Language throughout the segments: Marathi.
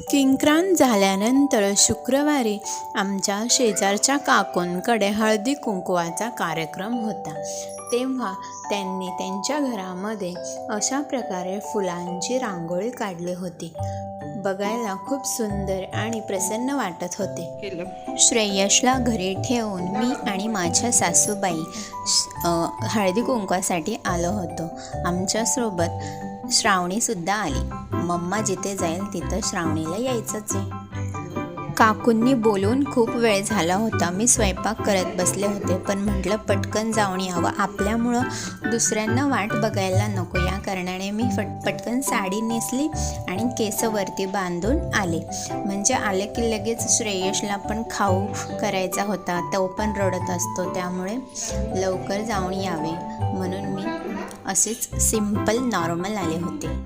किंक्रांत झाल्यानंतर शुक्रवारी आमच्या शेजारच्या काकूंकडे हळदी कुंकवाचा कार्यक्रम होता. तेव्हा त्यांनी त्यांच्या घरामध्ये अशा प्रकारे फुलांची रांगोळी काढली होती. बघायला खूप सुंदर आणि प्रसन्न वाटत होते. श्रेयशला घरी ठेवून मी आणि माझ्या सासूबाई श- हळदी कुंकवासाठी आलो होतो. आमच्यासोबत श्रावणीसुद्धा आली. मम्मा जिथे जाईल तिथं श्रावणीला यायचंच आहे. काकूंनी बोलून खूप वेळ झाला होता. मी स्वयंपाक करत बसले होते पण म्हटलं पटकन जाऊन यावं. आपल्यामुळं दुसऱ्यांना वाट बघायला नको. या कारणाने मी फट पटकन साडी नेसली आणि केस वरती बांधून आले. म्हणजे आले की लगेच श्रेयसला पण खाऊ करायचा होता. तो पण रडत असतो. त्यामुळे लवकर जाऊन यावे. म्हणून असेच सिंपल नॉर्मल आले होते.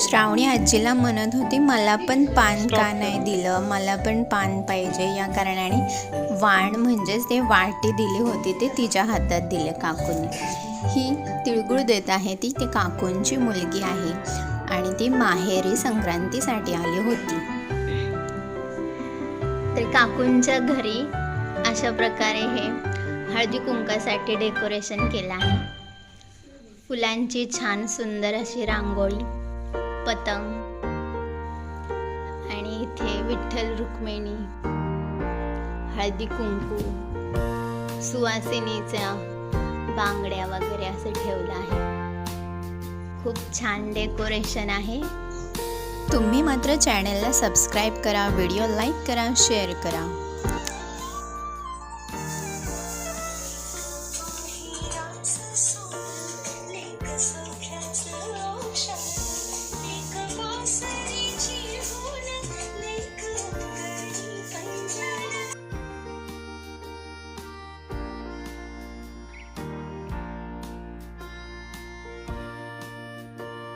श्रावणी आजीला म्हणत होती मला पण पान का नाही दिलं? मला पण पान पाहिजे या कारणाने. वाण म्हणजेच ते वाटी दिली होती ते तिच्या हातात दिले काकूने. ही तिळगुळ देत आहे ती ते काकूंची मुलगी आहे. आणि ती माहेरी संक्रांतीसाठी आली होती. तर काकूंच्या घरी अशा प्रकारे हे हळदी कुंकासाठी डेकोरेशन केलं आहे. फुलांची छान सुंदर अशी रांगोळी पतंग आणि इथे विठ्ठल रुक्मिणी हळदी कुंकू सुवासिनीच्या बांगड्या वगैरे असं ठेवलं आहे. खूप छान डेकोरेशन आहे. तुम्ही मात्र चॅनलला सबस्क्राईब करा व्हिडिओ लाईक करा शेअर करा.